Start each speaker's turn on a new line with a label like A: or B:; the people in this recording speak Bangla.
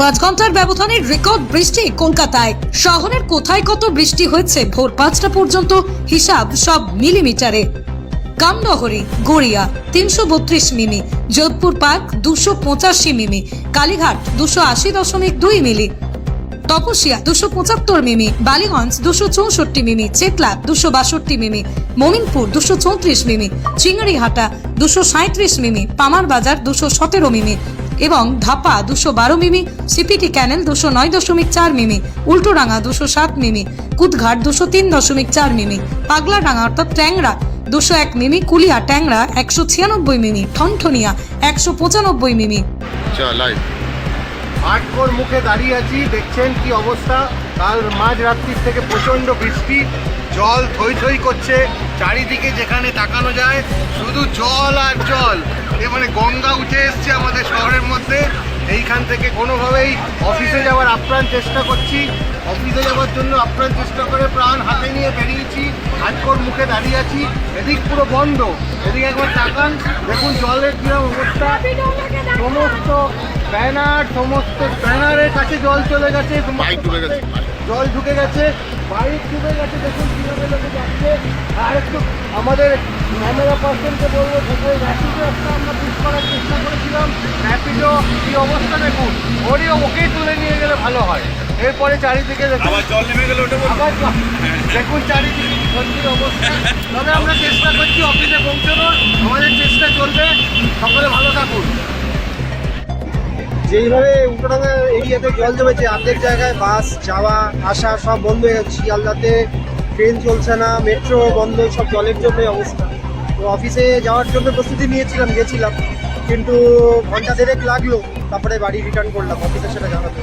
A: পাঁচ ঘণ্টার ব্যবধানে রেকর্ড বৃষ্টি কলকাতায়। শহরের কোথায় কত বৃষ্টি হয়েছে ভোর পাঁচটা পর্যন্ত? হিসাব সব মিলিমিটারে। কামনগরী গড়িয়া তিনশো বত্রিশ মিমি, যোধপুর পার্ক দুশো পঁচাশি মিমি, কালীঘাট দুশো আশি দশমিক দুই মিলি তপসিয়া দুশো পঁচাত্তর মিমি, বালিগঞ্জ দুশো চৌষট্টি মিমি চেতলা দুশো বাষট্টি মিমি, মমিনপুর দুশো চৌত্রিশ মিমি, চিংড়িহাটা দুশো সাঁত্রিশ মিমি পামার বাজার দুশো সতেরো মিমি এবং ধাপা দুশো বারো মিমি, সিপিটি ক্যানেল দুশো নয় দশমিক চার মিমি উল্টোডাঙ্গা দুশো সাত মিমি, কুদঘাট দুশো তিন দশমিক চার মিমি পাগলা পাগলাডাঙ্গা অর্থাৎ ট্যাংরা দুশো এক মিমি, কুলিয়া ট্যাংরা একশো ছিয়ানব্বই মিমি, ঠনঠনিয়া একশো পঁচানব্বই মিমি।
B: মুখে দাঁড়িয়ে আছি, দেখছেন কি অবস্থা? কাল মাঝ রাত্রির থেকে প্রচণ্ড বৃষ্টি, জল থই থই করছে, চারিদিকে যেখানে তাকানো যায় শুধু জল আর জল। এ মানে গঙ্গা উঠে এসছে আমাদের শহরের মধ্যে। এইখান থেকে কোনোভাবেই অফিসে যাওয়ার আপ্রাণ চেষ্টা করছি। অফিসে যাওয়ার জন্য আপ্রাণ চেষ্টা করে প্রাণ হাতে নিয়ে বেরিয়েছি। আটকোর মুখে দাঁড়িয়ে আছি। এদিক পুরো বন্ধ। এদিকে একবার তাকান, দেখুন জলের কীরকম অবস্থা। সমস্ত ব্যানার সমস্ত ব্যানারের কাছে জল চলে গেছে
C: বাইক ডুবে গেছে
B: জল ঢুকে গেছে বাইক ডুবে গেছে দেখুন কীভাবে লোকে যাচ্ছে। আর একটু আমাদের ক্যামেরা পার্সনকে বলব কোথায় র্যাপিডো একটা আমরা বুক করার চেষ্টা করেছিলাম। র্যাপিডো কি অবস্থা দেখুন ওরই ওকেই তুলে নিয়ে গেলে ভালো হয়। এরপরে চারিদিকে দেখুন।
C: আবার জল নেমে গেলে ওটা
B: আবার দেখুন চারিদিকে ভর্তির অবস্থা। তবে আমরা চেষ্টা করছি অফিসে পৌঁছানোর। আমাদের চেষ্টা চলবে। সকলে ভালো থাকুন।
D: যেইভাবে উল্টোডাঙ্গা এরিয়াতে জল জমেছে, অর্ধেক জায়গায় বাস, যাওয়া, আসা সব বন্ধ হয়ে গেছে। শিয়ালদাতে ট্রেন চলছে না, মেট্রো বন্ধ, সব জলের জন্যই অবস্থা। তো অফিসে যাওয়ার জন্য প্রস্তুতি নিয়েছিলাম, গেছিলাম। কিন্তু ঘণ্টা দেড়েক লাগল, তারপরে বাড়ি রিটার্ন করলাম, অফিসে সেটা জানাতে।